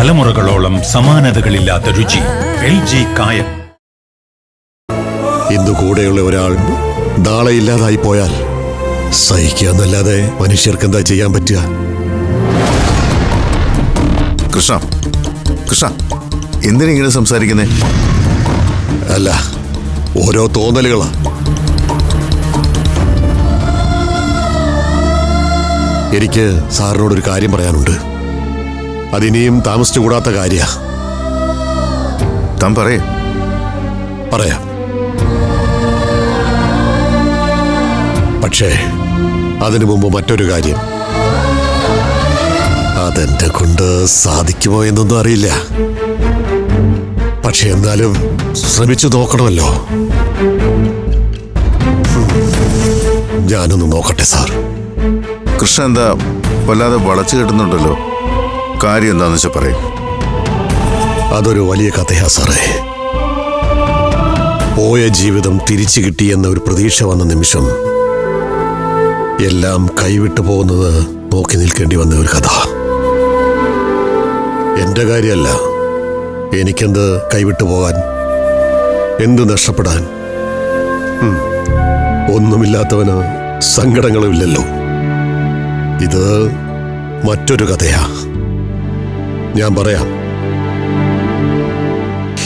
തലമുറകളോളം സമാനതകളില്ലാത്ത രുചി. L G കായം. ഇന്ന് കൂടെയുള്ള ഒരാൾ നാളെ ഇല്ലാതായി പോയാൽ സഹിക്കുക എന്നല്ലാതെ മനുഷ്യർക്ക് എന്താ ചെയ്യാൻ പറ്റുക? കൃഷ്ണ കൃഷ്ണ എന്തിനാ ഇങ്ങനെ സംസാരിക്കുന്നേ? അല്ല ഓരോ തോന്നലുകളാ. എനിക്ക് സാറിനോടൊരു കാര്യം പറയാനുണ്ട്. അതിനിയും താമസിച്ചുകൂടാത്ത കാര്യ. താൻ പറയേ. പറയാം. പക്ഷേ അതിനു മുമ്പ് മറ്റൊരു കാര്യം. അതെന്റെ കൊണ്ട് സാധിക്കുമോ എന്നൊന്നും അറിയില്ല. പക്ഷെ എന്നാലും ശ്രമിച്ചു നോക്കണമല്ലോ. ഞാനൊന്ന് നോക്കട്ടെ സാർ. കൃഷ്ണ എന്താ വല്ലാതെ വളച്ചു കെട്ടുന്നുണ്ടല്ലോ? കാര്യം എന്താണെന്ന് വെച്ചാൽ പറയും. അതൊരു വലിയ കഥയാ സാറേ. പോയ ജീവിതം തിരിച്ചു കിട്ടിയെന്ന ഒരു പ്രതീക്ഷ വന്ന നിമിഷം എല്ലാം കൈവിട്ടു പോകുന്നത് നോക്കി നിൽക്കേണ്ടി വന്ന ഒരു കഥ. എന്റെ കാര്യമല്ല. എനിക്കെന്ത് കൈവിട്ടു പോകാൻ? എന്ത് നഷ്ടപ്പെടാൻ. ഒന്നുമില്ലാത്തവന് സങ്കടങ്ങളുമില്ലല്ലോ ഇത് മറ്റൊരു കഥയാ. ഞാൻ പറയാം.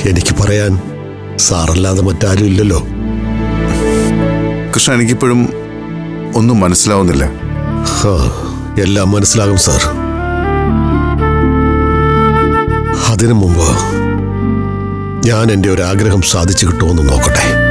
എനിക്ക് പറയാൻ സാറല്ലാതെ മറ്റാരും ഇല്ലല്ലോ. കൃഷ്ണ എനിക്കിപ്പോഴും ഒന്നും മനസ്സിലാവുന്നില്ല. എല്ലാം മനസ്സിലാകും സാർ. അതിനു മുമ്പ് ഞാൻ എന്റെ ഒരു ആഗ്രഹം സാധിച്ചു കിട്ടുമെന്ന് നോക്കട്ടെ.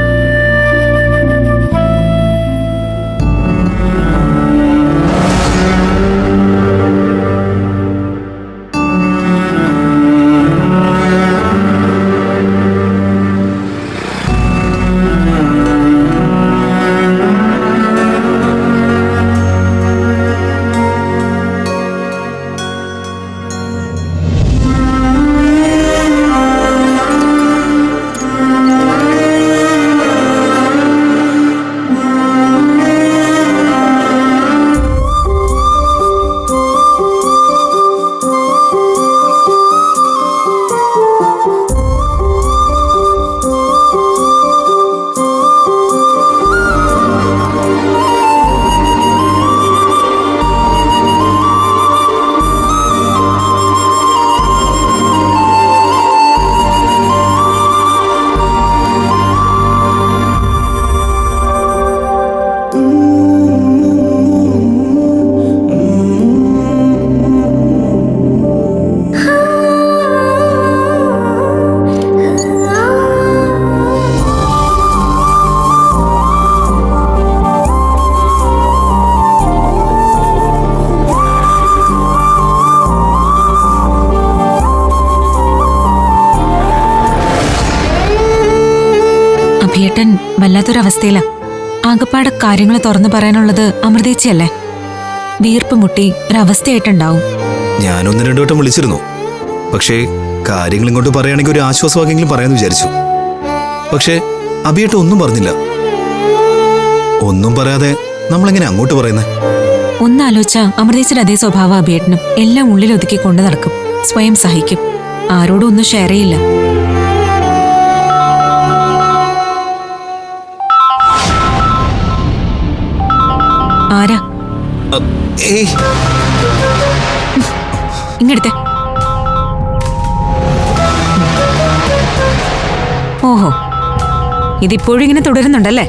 അഭിയേട്ടൻ വല്ലാത്തൊരവസ്ഥയിലാ. ആകപ്പാടെ കാര്യങ്ങൾ തുറന്നു പറയാനുള്ളത് അമൃതേച്ചിയല്ലേ വീർപ്പ് മുട്ടി ഒരവസ്ഥയായിട്ടുണ്ടാവും. ഞാനൊന്ന് രണ്ടു വട്ടം വിളിച്ചിരുന്നു. പക്ഷേ കാര്യങ്ങൾ ഇങ്ങോട്ട് പറയുകയാണെങ്കിൽ ഒരു ആശ്വാസവാക്യെങ്കിലും പറയാമെന്ന് വിചാരിച്ചു. പക്ഷേ അബിയേട്ട ഒന്നും പറഞ്ഞില്ല. ഒന്നും പറയാതെ നമ്മളെങ്ങനെ അങ്ങോട്ട് പറയുന്നേ? ഒന്നാലോചിച്ച അമൃതേച്ചിയുടെ അതേ സ്വഭാവം അബിയേട്ടനും. എല്ലാം ഉള്ളിൽ ഒതുക്കി കൊണ്ടു നടക്കും. സ്വയം സഹിക്കും. ആരോടും ഒന്നും ഷെയർ ചെയ്യില്ല. ആരാ? ഇങ്ങടുത്തെ. ഓഹോ. ഇതിപ്പോഴും ഇങ്ങനെ തുടരുന്നുണ്ടല്ലേ?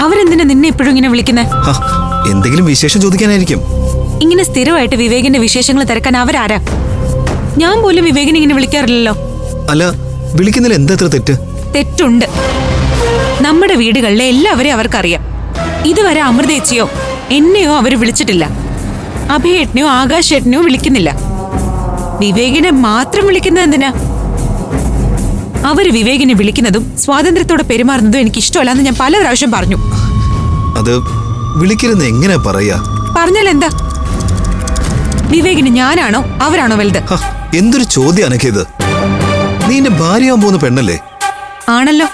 അവരെന്തിനാ നിന്നെ ഇപ്പോഴും ഇങ്ങനെ വിളിക്കുന്നേ? എന്തെങ്കിലും വിശേഷം ചോദിക്കാനായിരിക്കും. ഇങ്ങനെ സ്ഥിരമായിട്ട് വിവേകിന്റെ വിശേഷങ്ങൾ തിരക്കാൻ അവരാരാ? ഞാൻ പോലും വിവേകിനെ ഇങ്ങനെ വിളിക്കാറില്ലല്ലോ. അല്ല വിളിക്കുന്നതിൽ എന്താ തെറ്റ്? തെറ്റുണ്ട്. നമ്മുടെ വീടുകളിലെ എല്ലാവരെയും അവർക്കറിയാം. ഇതുവരെ അമൃതേച്ചിയോ എന്നെയോ അവർ വിളിച്ചിട്ടില്ല. അഭയേട്ടനെയോ ആകാശേട്ടനെയോ വിളിക്കുന്നില്ല. വിവേകിനെ മാത്രം വിളിക്കുന്നത് എന്തിനാ? അവർ വിവേകിനെ വിളിക്കുന്നതും സ്വാതന്ത്ര്യത്തോടെ പെരുമാറുന്നതും എനിക്ക് ഇഷ്ടമല്ല എന്ന് ഞാൻ പല പ്രാവശ്യം പറഞ്ഞു. അത് വിളിക്കരുന്ന് എങ്ങനെ പറയാ? പറഞ്ഞാൽ എന്താ? വിവേകിന് ഞാനാണോ അവരാണോ വലുത്? എന്തൊരു ചോദ്യം ഇത് നീ എന്റെ ഭാര്യയാവാൻ പോകുന്ന പെണ്ണല്ലേ? ആണല്ലോ.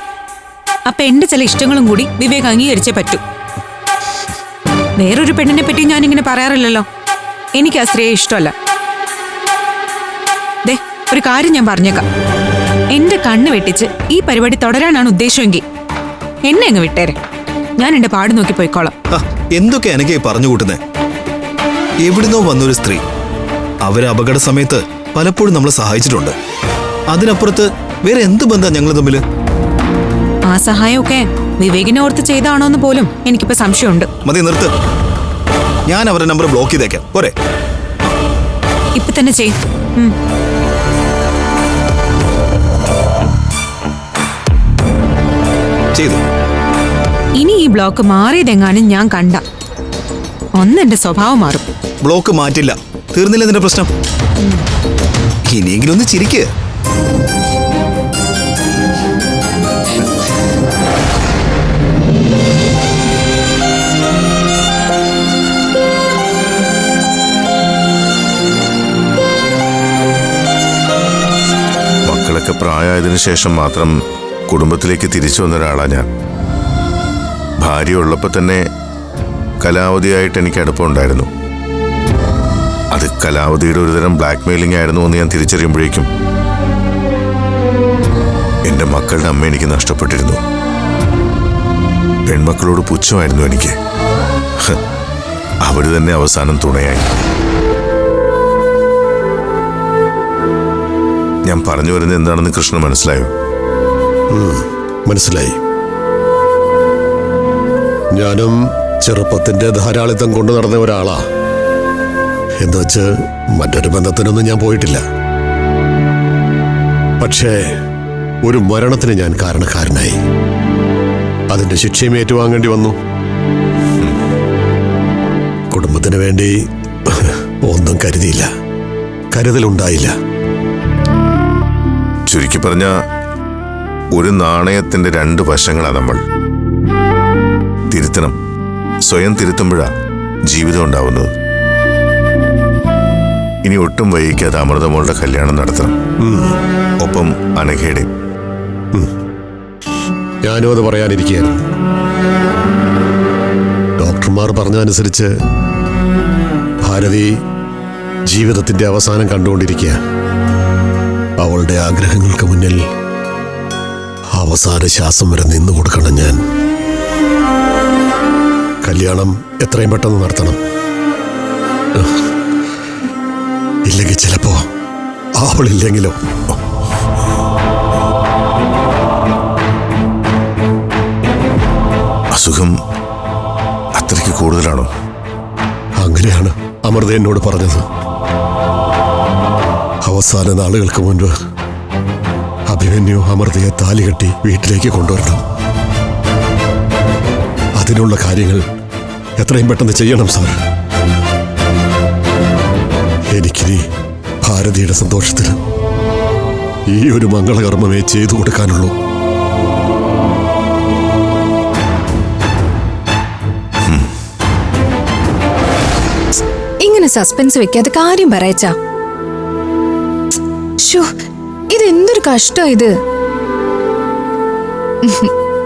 അപ്പൊ എന്റെ ചില ഇഷ്ടങ്ങളും കൂടി വിവേക് അംഗീകരിച്ചേ പറ്റൂ. വേറൊരു പെണ്ണിനെ പറ്റി ഞാൻ ഇങ്ങനെ പറയാറില്ലല്ലോ. എനിക്ക് ആ സ്ത്രീയെ ഇഷ്ടമല്ല. ദേ ഒരു കാര്യം ഞാൻ പറഞ്ഞേക്കാം. എന്റെ കണ്ണ് വെട്ടിച്ച് ഈ പരിപാടി തുടരാനാണ് ഉദ്ദേശമെങ്കിൽ എന്നെ അങ്ങ് വിട്ടേരെ. ഞാൻ എന്റെ പാട് നോക്കി പോയിക്കോളാം. എന്തൊക്കെ എനിക്ക് പറഞ്ഞു കൂട്ടുന്നേ? എവിടുന്നോ വന്നൊരു സ്ത്രീ. അവരെ അപകട സമയത്ത് പലപ്പോഴും നമ്മളെ സഹായിച്ചിട്ടുണ്ട്. അതിനപ്പുറത്ത് വേറെ എന്ത് ബന്ധം ഞങ്ങൾ തമ്മിൽ ആ സഹായമൊക്കെ വിവേകിനെ ഓർത്ത് ചെയ്താണോ എന്ന് പോലും എനിക്കിപ്പോ സംശയമുണ്ട്. മതി നിർത്ത്. ഞാൻ അവരുടെ നമ്പർ ബ്ലോക്ക് ചെയ്തേക്കാം. പോരെ. ഇപ്പൊ തന്നെ ചെയ്യും. ചെയ്തു. ഇനി ഈ ബ്ലോക്ക് മാറിയതെങ്ങാനും ഞാൻ കണ്ട. ഒന്ന് എന്റെ സ്വഭാവം മാറും. ബ്ലോക്ക് മാറ്റില്ല. തീർന്നില്ല നിന്റെ പ്രശ്നം. ഇനിയെങ്കിലും ഒന്ന് ചിരിക്ക്. പ്രായമായതിനു ശേഷം മാത്രം കുടുംബത്തിലേക്ക് തിരിച്ചു വന്ന ഒരാളാണ് ഞാൻ. ഭാര്യ ഉള്ളപ്പോൾ തന്നെ കലാവതിയായിട്ട് എനിക്ക് അടുപ്പമുണ്ടായിരുന്നു അത് കലാവതിയുടെ ഒരുതരം ബ്ലാക്ക് മെയിലിംഗ് ആയിരുന്നു എന്ന് ഞാൻ തിരിച്ചറിയുമ്പോഴേക്കും എന്റെ മക്കളുടെ അമ്മ എനിക്ക് നഷ്ടപ്പെട്ടിരുന്നു. പെൺമക്കളോട് പുച്ഛമായിരുന്നു എനിക്ക്. അവർ തന്നെ അവസാനം തുണയായി. ഞാൻ പറഞ്ഞു വരുന്നത് എന്താണെന്ന് കൃഷ്ണൻ മനസ്സിലായോ? മനസ്സിലായി. ഞാനും ചെറുപ്പത്തിന്റെ ധാരാളിത്തം കൊണ്ടു നടന്ന ഒരാളാ. എന്നുവെച്ച് മറ്റൊരു ബന്ധത്തിനൊന്നും ഞാൻ പോയിട്ടില്ല. പക്ഷേ ഒരു മരണത്തിന് ഞാൻ കാരണക്കാരനായി. അതിന്റെ ശിക്ഷയും ഏറ്റുവാങ്ങേണ്ടി വന്നു. കുടുംബത്തിന് വേണ്ടി ഒന്നും കരുതിയില്ല. കരുതലുണ്ടായില്ല. ചുരുക്കി പറഞ്ഞ ഒരു നാണയത്തിന്റെ രണ്ട് വശങ്ങളാണ് നമ്മൾ. തിരുത്തണം. സ്വയം തിരുത്തുമ്പോഴാ ജീവിതം ഉണ്ടാവുന്നത്. ഇനി ഒട്ടും വൈകിക്കാതെ അമൃതമോളുടെ കല്യാണം നടത്തണം. ഒപ്പം അനഘയുടെ. ഞാനും അത് പറയാനിരിക്കുകയായിരുന്നു. ഡോക്ടർമാർ പറഞ്ഞതനുസരിച്ച് ഭാരതി ജീവിതത്തിന്റെ അവസാനം കണ്ടുകൊണ്ടിരിക്കുക അവളുടെ ആഗ്രഹങ്ങൾക്ക് മുന്നിൽ അവസാന ശ്വാസം വരെ നിന്നു കൊടുക്കണം ഞാൻ. കല്യാണം എത്രയും പെട്ടെന്ന് നടത്തണം. ഇല്ലെങ്കിൽ ചിലപ്പോ അവളില്ലെങ്കിലോ. അസുഖം അത്രയ്ക്ക് കൂടുതലാണോ? അങ്ങനെയാണ് അമൃത എന്നോട് പറഞ്ഞത്. അവസാന നാളുകൾക്ക് മുൻപ് അഭിമന്യു അമൃതയെ താലി കെട്ടി വീട്ടിലേക്ക് കൊണ്ടുവരണം. അതിനുള്ള കാര്യങ്ങൾ എത്രയും പെട്ടെന്ന് ചെയ്യണം സാർ. എനിക്കിനി ഭാരതിയുടെ സന്തോഷത്തിൽ ഈ ഒരു മംഗളകർമ്മമേ ചെയ്തു കൊടുക്കാനുള്ളൂ. ഇങ്ങനെ സസ്പെൻസ് വെക്കാതെ കാര്യം പറയച്ചാ. ഷോ ഇതെന്തൊരു കഷ്ടം ഇത്?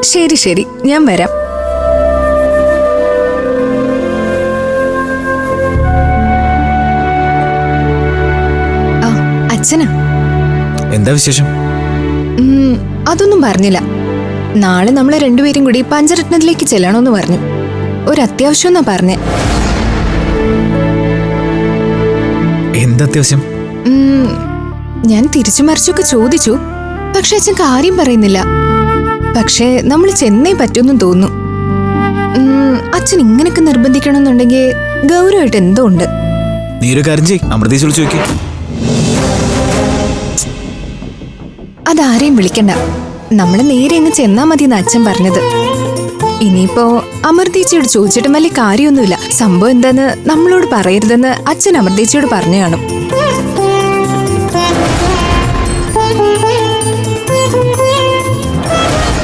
ശരി ശരി ഞാൻ വരാം. അച്ഛനാ? എന്താ വിശേഷം? അതൊന്നും പറഞ്ഞില്ല. നാളെ നമ്മളെ രണ്ടുപേരും കൂടി പഞ്ചരത്നത്തിലേക്ക് ചെല്ലണമെന്ന് പറഞ്ഞു. ഒരു അത്യാവശ്യം എന്നാ പറഞ്ഞേ. എന്താ അത്യാവശ്യം? ഉം, ഞാൻ തിരിച്ചു മറിച്ചൊക്കെ ചോദിച്ചു. പക്ഷെ അച്ഛൻ കാര്യം പറയുന്നില്ല. പക്ഷേ നമ്മൾ ചെന്നേ പറ്റുമെന്നും തോന്നുന്നു. അച്ഛൻ ഇങ്ങനെയൊക്കെ നിർബന്ധിക്കണമെന്നുണ്ടെങ്കിൽ ഗൗരവമായിട്ട് എന്തോ ഉണ്ട്. നീ ഒരു കാര്യം ചെയ് അമൃതേശ് വിളിച്ചു നോക്കി അതാരെയും വിളിക്കണ്ട. നമ്മൾ നേരെ അങ്ങ് ചെന്നാ മതി എന്ന് അച്ഛൻ പറഞ്ഞത്. ഇനിയിപ്പോ അമൃതീച്ചയോട് ചോദിച്ചിട്ട് വലിയ കാര്യമൊന്നുമില്ല. സംഭവം എന്താന്ന് നമ്മളോട് പറയരുതെന്ന് അച്ഛൻ അമൃതീച്ചയോട് പറഞ്ഞു കാണും.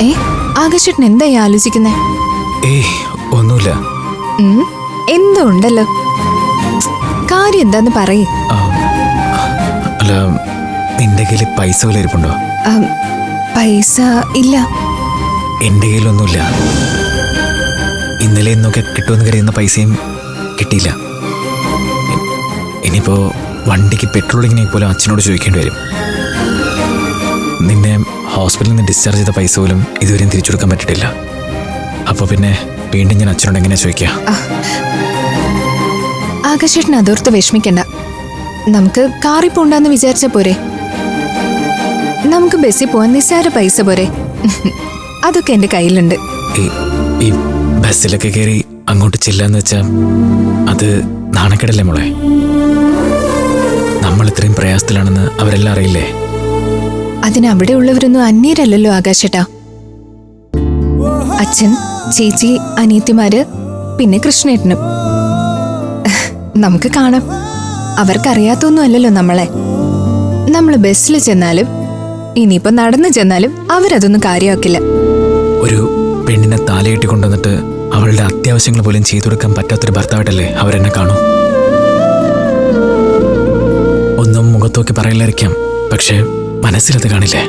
ഏ ആകാശേട്ടൻ എന്തായി ആലോചിക്കുന്നേ? ഏയ് ഒന്നുമില്ല. എന്തോ ഉണ്ടല്ലോ. കാര്യം എന്താന്ന് പറയേ. അല്ല നിന്റെ കയ്യിൽ പൈസ വല്ല ഇരിപ്പുണ്ടോ? പൈസ ഇല്ല. എന്റെ കയ്യിലൊന്നുമില്ല. ഇന്നലെ ഇന്നൊക്കെ കിട്ടുമെന്ന് കരുതുന്ന പൈസയും കിട്ടിയില്ല. ഇ- ഇനിയിപ്പോ വണ്ടിക്ക് പെട്രോളിങ്ങിനെ പോലും അച്ഛനോട് ചോദിക്കേണ്ടി വരും. ഹോസ്പിറ്റലിൽ നിന്ന് ഡിസ്ചാർജ് ചെയ്ത പൈസ പോലും ഇതുവരെയും തിരിച്ചു കൊടുക്കാൻ പറ്റിയിട്ടില്ല. അപ്പോൾ പിന്നെ വീണ്ടും ഞാൻ അച്ഛനോട് എങ്ങനെ ചോദിക്കുക? ആകാശേട്ടൻ അതോർത്ത് വിഷമിക്കണ്ട. നമുക്ക് കാറിൽ പോണ്ടെന്ന് വിചാരിച്ച പോരെ. നമുക്ക് ബസ്സിൽ പോവാൻ നിസ്സാര പൈസ പോരെ. അതൊക്കെ എന്റെ കയ്യിലുണ്ട്. ഈ ഈ ബസ്സിലൊക്കെ കയറി അങ്ങോട്ട് ചെല്ലാന്ന് വെച്ചാ അത് നാണക്കേടല്ലേ മോളെ? നമ്മൾ ഇത്രയും പ്രയാസത്തിലാണെന്ന് അവരെല്ലാം അറിയില്ലേ? അതിന് അവിടെ ഉള്ളവരൊന്നും അന്യരല്ലല്ലോ ആകാശേട്ടാ. അച്ഛൻ ചേച്ചി അനിയത്തിമാര് പിന്നെ കൃഷ്ണേട്ടനും. നമുക്ക് കാണാം. അവർക്കറിയാത്തൊന്നും അല്ലല്ലോ നമ്മളെ. നമ്മൾ ബസ്സിൽ ചെന്നാലും ഇനിയിപ്പോ നടന്നു ചെന്നാലും അവരതൊന്നും കാര്യമാക്കില്ല. ഒരു പെണ്ണിനെ താലയിട്ടി കൊണ്ടുവന്നിട്ട് അവളുടെ അത്യാവശ്യങ്ങൾ പോലും ചെയ്തു കൊടുക്കാൻ പറ്റാത്തൊരു ഭർത്താവായിട്ടല്ലേ അവരെന്നെ കാണൂ? ഒന്നും മുഖത്തോക്കി പറയില്ലായിരിക്കാം. പക്ഷേ മനസ്സിലത് കാണില്ലേ?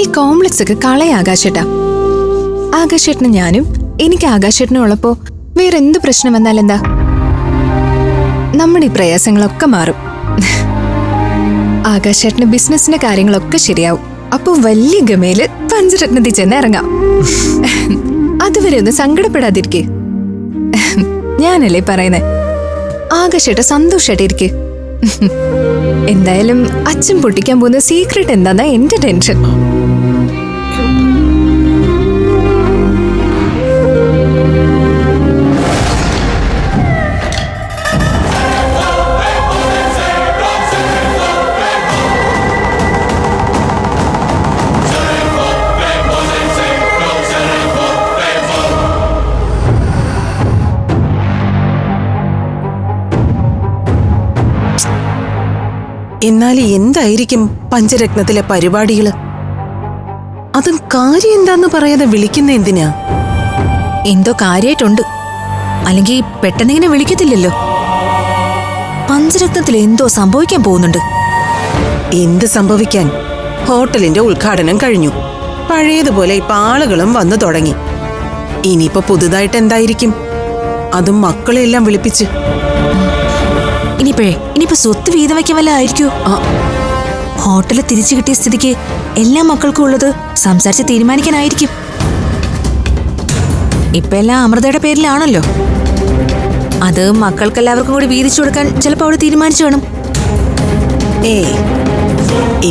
ഈ കോംപ്ലക്സ് ഒക്കെ കളയ ആകാശേട്ടാ. ആകാശേട്ടന് ഞാനും എനിക്ക് ആകാശേട്ടനും ഉള്ളപ്പോ വേറെ എന്ത് പ്രശ്നം വന്നാൽ എന്താ? നമ്മുടെ ഈ പ്രയാസങ്ങളൊക്കെ മാറും. ആകാശേട്ടന് ബിസിനസിന്റെ കാര്യങ്ങളൊക്കെ ശരിയാവും. അപ്പൊ വലിയ ഗമയിൽ പഞ്ചരത്നത്തിൽ ചെന്ന് ഇറങ്ങാം. അതുവരെ ഒന്ന് സങ്കടപ്പെടാതിരിക്കെ. ഞാനല്ലേ പറയുന്നേ? ആകാശേട്ട സന്തോഷായിട്ടിരിക്കെ. എന്തായാലും അച്ഛൻ പൊട്ടിക്കാൻ പോകുന്ന സീക്രട്ട് എന്താന്നാ എന്റെ ടെൻഷൻ എന്നാൽ എന്തായിരിക്കും പഞ്ചരത്നത്തിലെ പരിപാടികൾ? അതും കാര്യം എന്താന്ന് പറയാതെ വിളിക്കുന്ന എന്തിനാ? എന്തോ കാര്യായിട്ടുണ്ട്. അല്ലെങ്കിൽ പെട്ടെന്നിങ്ങനെ വിളിക്കത്തില്ലല്ലോ. പഞ്ചരത്നത്തിൽ എന്തോ സംഭവിക്കാൻ പോകുന്നുണ്ട്. എന്ത് സംഭവിക്കാൻ? ഹോട്ടലിന്റെ ഉദ്ഘാടനം കഴിഞ്ഞു. പഴയതുപോലെ ഇപ്പൊ ആളുകളും വന്നു തുടങ്ങി. ഇനിയിപ്പോ പുതുതായിട്ട് എന്തായിരിക്കും? അതും മക്കളെല്ലാം വിളിപ്പിച്ച്. ഇനിയിപ്പോഴേ ഇനിയിപ്പോ സ്വത്ത് വീതം വയ്ക്കാൻ വല്ല ആയിരിക്കോ. ഹോട്ടലിൽ തിരിച്ചു കിട്ടിയ സ്ഥിതിക്ക് എല്ലാ മക്കൾക്കും ഉള്ളത് സംസാരിച്ച് തീരുമാനിക്കാനായിരിക്കും. ഇപ്പൊ എല്ലാം അമൃതയുടെ പേരിലാണല്ലോ. അത് മക്കൾക്കെല്ലാവർക്കും കൂടി വീതിച്ചു കൊടുക്കാൻ ചിലപ്പോ അവിടെ തീരുമാനിച്ചു വേണം. ഏ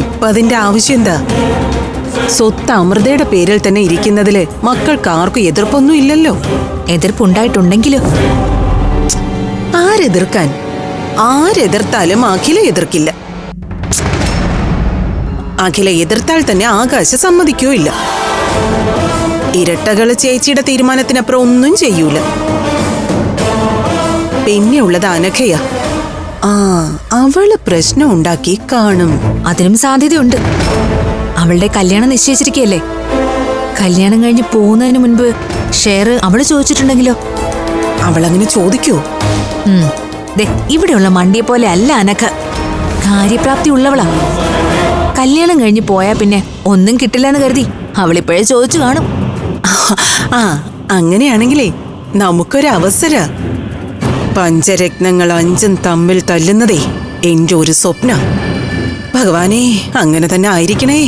ഇപ്പൊ അതിന്റെ ആവശ്യം എന്താ? സ്വത്ത് അമൃതയുടെ പേരിൽ തന്നെ ഇരിക്കുന്നതിൽ മക്കൾക്ക് ആർക്കും എതിർപ്പൊന്നും ഇല്ലല്ലോ. എതിർപ്പുണ്ടായിട്ടുണ്ടെങ്കിലോ? ആരെതിർക്കാൻ? ആരെതിർത്താലും അഖില എതിർക്കില്ല. അഖില എതിർത്താൽ തന്നെ ആകാശ സമ്മതിക്കൂയില്ല. ഇരട്ടകൾ ചേച്ചിയുടെ തീരുമാനത്തിനപ്പുറം ഒന്നും ചെയ്യൂല. പിന്നെ ഉള്ളത് അനഘയാ. ആ അവൾ പ്രശ്നം ഉണ്ടാക്കി കാണും. അതിനും സാധ്യതയുണ്ട്. അവളുടെ കല്യാണം നിശ്ചയിച്ചിരിക്കുകയല്ലേ? കല്യാണം കഴിഞ്ഞ് പോകുന്നതിന് മുൻപ് ഷെയർ അവൾ ചോദിച്ചിട്ടുണ്ടെങ്കിലോ? അവളങ്ങനെ ചോദിക്കോ. ദേ ഇവിടെയുള്ള മണ്ടിയെ പോലെ അല്ല അനക്ക് കാര്യപ്രാപ്തി ഉള്ളവളാ. കല്യാണം കഴിഞ്ഞ് പോയാ പിന്നെ ഒന്നും കിട്ടില്ലെന്ന് കരുതി അവളിപ്പോഴേ ചോദിച്ചു കാണും. ആ അങ്ങനെയാണെങ്കിലേ നമുക്കൊരു അവസര പഞ്ചരത്നങ്ങൾ അഞ്ചും തമ്മിൽ തല്ലുന്നതേ എന്റെ ഒരു സ്വപ്നം. ഭഗവാനെ അങ്ങനെ തന്നെ ആയിരിക്കണേ.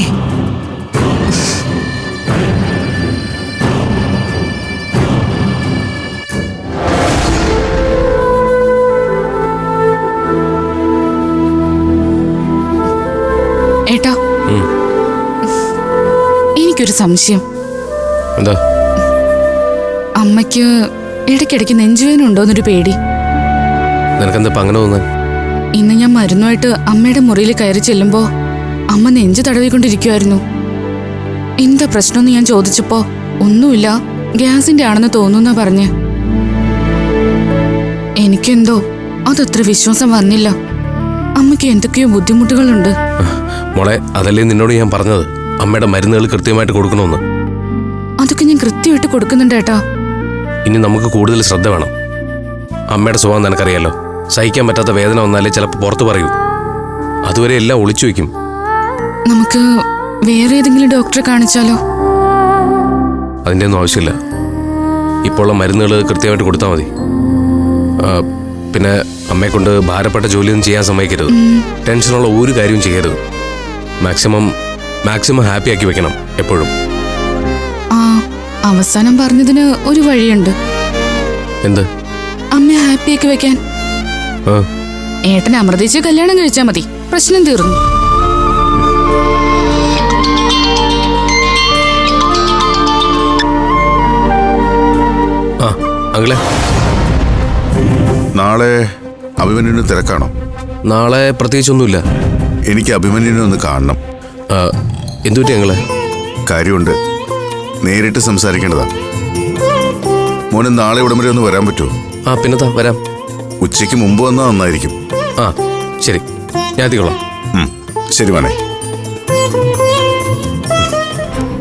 എനിക്കൊരു സംശയം. എന്താ? അമ്മയ്ക്ക് ഇടയ്ക്കിടയ്ക്ക് നെഞ്ചുവേദന ഉണ്ടോന്നൊരു പേടി. നിനക്കെന്താ അങ്ങനെ തോന്നാൻ ഇന്ന് ഞാൻ മരുന്നുമായിട്ട് അമ്മയുടെ മുറിയിൽ കയറി ചെല്ലുമ്പോ അമ്മ നെഞ്ചു തടവിക്കൊണ്ടിരിക്കുമായിരുന്നു എന്താ പ്രശ്നമെന്ന് ഞാൻ ചോദിച്ചപ്പോ ഒന്നുമില്ല ഗ്യാസിന്റെ ആണെന്ന് തോന്നുന്ന പറഞ്ഞ്. എനിക്കെന്തോ അതത്ര വിശ്വാസം വന്നില്ല. അമ്മയ്ക്ക് എന്തൊക്കെയോ ബുദ്ധിമുട്ടുകളുണ്ട്. മോളെ അതല്ലേ നിന്നോട് ഞാൻ പറഞ്ഞത്? അമ്മയുടെ മരുന്നുകൾ കൃത്യമായിട്ട് കൊടുക്കണമെന്ന്. അതൊക്കെ ഞാൻ കൃത്യമായിട്ട് കൊടുക്കുന്നുണ്ട് ഏട്ടാ. ഇനി നമുക്ക് കൂടുതൽ ശ്രദ്ധ വേണം. അമ്മയുടെ സ്വഭാവം നിനക്കറിയാലോ? സഹിക്കാൻ പറ്റാത്ത വേദന വന്നാലേ ചിലപ്പോൾ പുറത്ത് പറയൂ. അതുവരെ എല്ലാം ഒളിച്ചു വെക്കും നമുക്ക് വേറെ ഏതെങ്കിലും ഡോക്ടറെ കാണിച്ചാലോ? അതിന്റെ ഒന്നും ആവശ്യമില്ല. ഇപ്പോൾ ഉള്ള മരുന്നുകൾ കൃത്യമായിട്ട് കൊടുത്താൽ മതി. പിന്നെ അമ്മയെ കൊണ്ട് ഭാരപ്പെട്ട ജോലിയൊന്നും ചെയ്യാൻ സമ്മതിക്കരുത്. ടെൻഷനുള്ള ഒരു കാര്യവും ചെയ്യരുത്. മാക്സിമം മാക്സിമം ഹാപ്പി ആക്കി വെക്കണം എപ്പോഴും. ആ അവസാനം പറഞ്ഞതിന് ഒരു വഴിയുണ്ട്. എന്ത്? ഹാപ്പി ആക്കി വെക്കാൻ. ആ. ഏട്ടൻ അമൃതേച്ച് കല്യാണം കഴിച്ചാൽ മതി. പ്രശ്നം തീർന്നു. ആ അങ്കിളെ. നാളെ അഭിമന്യുവിന് തിരക്കാണോ? നാളെ പ്രത്യേകിച്ചൊന്നുമില്ല. എനിക്ക് അഭിമന്യുവിനെ ഒന്ന് കാണണം. ആ, എന്തു ഞങ്ങൾ കാര്യമുണ്ട്. നേരിട്ട് സംസാരിക്കേണ്ടതാ. മോനെ നാളെ ഇവിടം വരെ ഒന്ന് വരാൻ പറ്റുമോ? ആ പിന്നെ വരാം. ഉച്ചയ്ക്ക് മുമ്പ് വന്നാ നന്നായിരിക്കും. ആ ശരി. ഞാൻ എത്തിക്കോളാം. ഉം, ശരി മോനെ.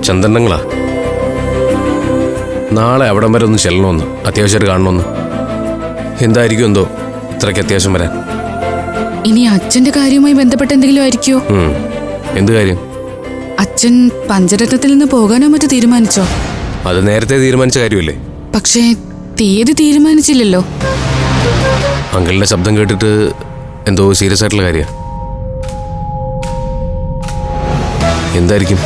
ചന്ദ്രനങ്ങളാ നാളെ അവിടം വരെ ഒന്ന് ചെല്ലണമെന്ന് അത്യാവശ്യമായിട്ട് കാണണമെന്ന്. എന്തായിരിക്കും എന്തോ? ഇത്രയ്ക്ക് അത്യാവശ്യം വരാൻ. ഇനി അച്ഛന്റെ കാര്യവുമായി ബന്ധപ്പെട്ട് എന്തെങ്കിലും ആയിരിക്കോ ഉം. എന്ത് കാര്യം? അച്ഛൻ പഞ്ചരത്നത്തിൽ നിന്ന് പോകാനോ മറ്റു തീരുമാനിച്ചോ? അത് നേരത്തെ തീരുമാനിച്ച കാര്യമല്ലേ? പക്ഷേ തീയതി തീരുമാനിച്ചില്ലല്ലോ. അങ്കിളിന്റെ ശബ്ദം കേട്ടിട്ട് എന്തോ സീരിയസ് ആയിട്ടുള്ള കാര്യമാണ് എന്തായിരിക്കും?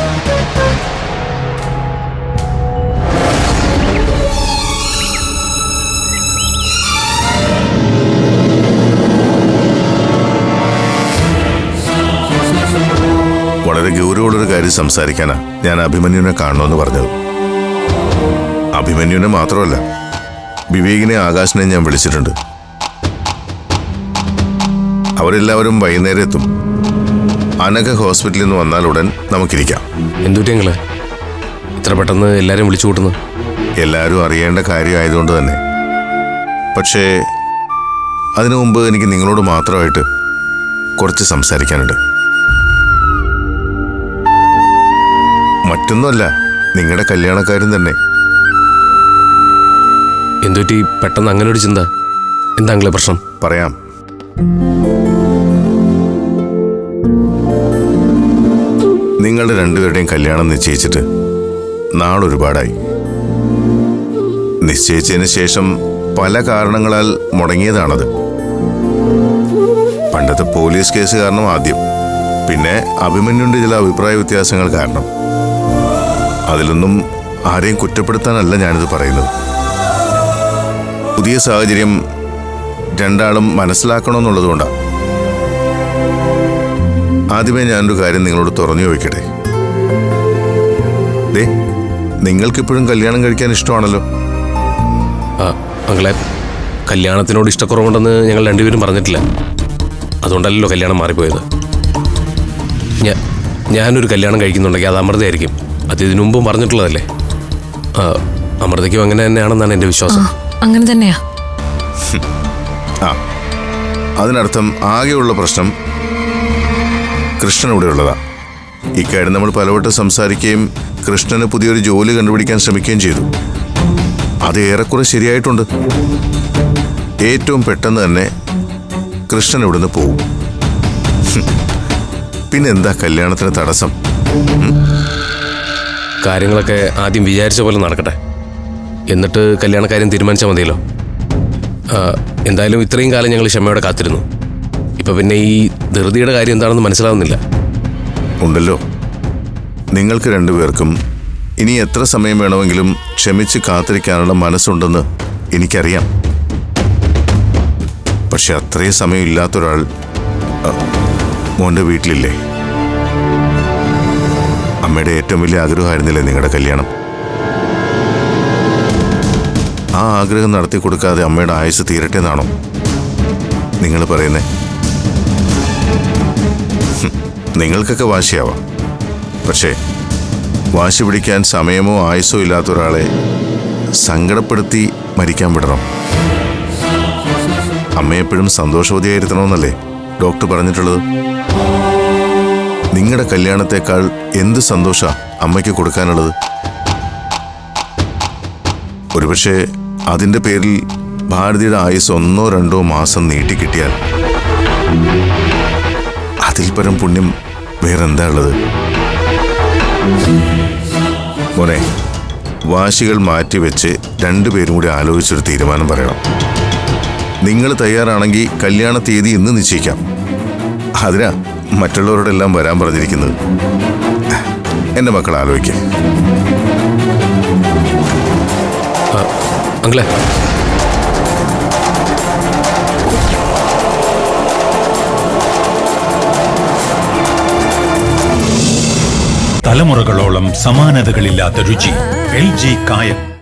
വളരെ ഗൗരവമുള്ളൊരു കാര്യം സംസാരിക്കാനാ ഞാൻ അഭിമന്യുവിനെ കാണണമെന്ന് പറഞ്ഞത്. അഭിമന്യുവിനെ മാത്രമല്ല വിവേകിനെ ആകാശിനെ ഞാൻ വിളിച്ചിട്ടുണ്ട്. അവരെല്ലാവരും വൈകുന്നേരം എത്തും അനഘ ഹോസ്പിറ്റലിൽ നിന്ന് വന്നാൽ ഉടൻ നമുക്കിരിക്കാം. എന്തുട്ടിയങ്ങളെ ഇത്ര പെട്ടെന്ന് എല്ലാവരും വിളിച്ചു കൂട്ടുന്നു എല്ലാവരും അറിയേണ്ട കാര്യമായതുകൊണ്ട് തന്നെ. പക്ഷേ അതിനു മുമ്പ് എനിക്ക് നിങ്ങളോട് മാത്രമായിട്ട് കുറച്ച് സംസാരിക്കാനുണ്ട്. മറ്റൊന്നുമല്ല. നിങ്ങളുടെ കല്യാണക്കാരും തന്നെ. എന്തുപറ്റി? പെട്ടെന്ന് അങ്ങനെ ഒരു ചിന്ത. എന്താ അങ്കിളെ പ്രശ്നം? പറയാം. നിങ്ങളുടെ രണ്ടുപേരുടെയും കല്യാണം നിശ്ചയിച്ചിട്ട് നാളൊരുപാടായി നിശ്ചയിച്ചതിന് ശേഷം പല കാരണങ്ങളാൽ മുടങ്ങിയതാണത്. പണ്ടത്തെ പോലീസ് കേസ് കാരണം ആദ്യം. പിന്നെ അഭിമന്യുണ്ട് ചില അഭിപ്രായ വ്യത്യാസങ്ങൾ കാരണം. അതിലൊന്നും ആരെയും കുറ്റപ്പെടുത്താനല്ല ഞാനിത് പറയുന്നത്. പുതിയ സാഹചര്യം രണ്ടാളും മനസ്സിലാക്കണമെന്നുള്ളതുകൊണ്ടാണ് ആദ്യമേ ഞാനൊരു കാര്യം നിങ്ങളോട് തുറന്നു ചോദിക്കട്ടെ? ദേ നിങ്ങൾക്കിപ്പോഴും കല്യാണം കഴിക്കാൻ ഇഷ്ടമാണല്ലോ. ആ അങ്കിളെ കല്യാണത്തിനോട് ഇഷ്ടക്കുറവുണ്ടെന്ന് ഞങ്ങൾ രണ്ടുപേരും പറഞ്ഞിട്ടില്ല. അതുകൊണ്ടല്ലല്ലോ കല്യാണം മാറിപ്പോയത്. ഞാനൊരു കല്യാണം കഴിക്കുന്നുണ്ടെങ്കിൽ അത് അമൃതയായിരിക്കും. അത് ഇതിനു മുമ്പും പറഞ്ഞിട്ടുള്ളതല്ലേ? ആ അമൃതയ്ക്കും അങ്ങനെ തന്നെയാണെന്നാണ് എന്റെ വിശ്വാസം. അങ്ങനെ തന്നെയാ. ആ അതിനർത്ഥം ആകെയുള്ള പ്രശ്നം കൃഷ്ണൻ ഇവിടെ ഉള്ളതാ ഇക്കാര്യം നമ്മൾ പലവട്ടം സംസാരിക്കുകയും കൃഷ്ണന് പുതിയൊരു ജോലി കണ്ടുപിടിക്കാൻ ശ്രമിക്കുകയും ചെയ്തു. അത് ഏറെക്കുറെ ശരിയായിട്ടുണ്ട്. ഏറ്റവും പെട്ടെന്ന് തന്നെ കൃഷ്ണൻ ഇവിടുന്ന് പോവും. ഹും. പിന്നെന്താ കല്യാണത്തിന് തടസ്സം? കാര്യങ്ങളൊക്കെ ആദ്യം വിചാരിച്ച പോലെ നടക്കട്ടെ. എന്നിട്ട് കല്യാണക്കാര്യം തീരുമാനിച്ചാൽ മതിയല്ലോ. എന്തായാലും ഇത്രയും കാലം ഞങ്ങൾ ക്ഷമയോടെ കാത്തിരുന്നു. ഇപ്പൊ പിന്നെ ഈ ധൃതിയുടെ കാര്യം എന്താണെന്ന് മനസ്സിലാവുന്നില്ല. ഉണ്ടല്ലോ. നിങ്ങൾക്ക് രണ്ടുപേർക്കും ഇനി എത്ര സമയം വേണമെങ്കിലും ക്ഷമിച്ച് കാത്തിരിക്കാനുള്ള മനസ്സുണ്ടെന്ന് എനിക്കറിയാം. പക്ഷെ അത്രയും സമയം ഇല്ലാത്തൊരാൾ മോന്റെ വീട്ടിലില്ലേ? അമ്മയുടെ ഏറ്റവും വലിയ ആഗ്രഹമായിരുന്നില്ലേ നിങ്ങളുടെ കല്യാണം? ആ ആഗ്രഹം നടത്തി കൊടുക്കാതെ അമ്മയുടെ ആയുസ് തീരട്ടെ എന്നാണോ നിങ്ങൾ പറയുന്നേ? നിങ്ങൾക്കൊക്കെ വാശിയാവാം. പക്ഷേ വാശി പിടിക്കാൻ സമയമോ ആയുസോ ഇല്ലാത്ത ഒരാളെ സങ്കടപ്പെടുത്തി മരിക്കാൻ വിടണം. അമ്മയെപ്പോഴും സന്തോഷവതിയായിരുത്തണമെന്നല്ലേ ഡോക്ടർ പറഞ്ഞിട്ടുള്ളത്? നിങ്ങളുടെ കല്യാണത്തെക്കാൾ എന്ത് സന്തോഷ അമ്മയ്ക്ക് കൊടുക്കാനുള്ളത്? ഒരുപക്ഷെ അതിന്റെ പേരിൽ ഭാരതിയുടെ ആയുസ് ഒന്നോ രണ്ടോ മാസം നീട്ടിക്കിട്ടിയാൽ അതിൽ പരം പുണ്യം വേറെന്താ ഉള്ളത്? മോനെ വാശികൾ മാറ്റിവെച്ച് രണ്ടുപേരും കൂടി ആലോചിച്ചൊരു തീരുമാനം പറയണം. നിങ്ങൾ തയ്യാറാണെങ്കിൽ കല്യാണ തീയതി ഇന്ന് നിശ്ചയിക്കാം. അതിനാ മറ്റുള്ളവരോടെല്ലാം വരാൻ പറഞ്ഞിരിക്കുന്നത്. എന്റെ മക്കൾ ആലോചിക്കുക അങ്കിളെ. തലമുറകളോളം സമാനതകളില്ലാത്ത രുചി. എൽ ജി കായം.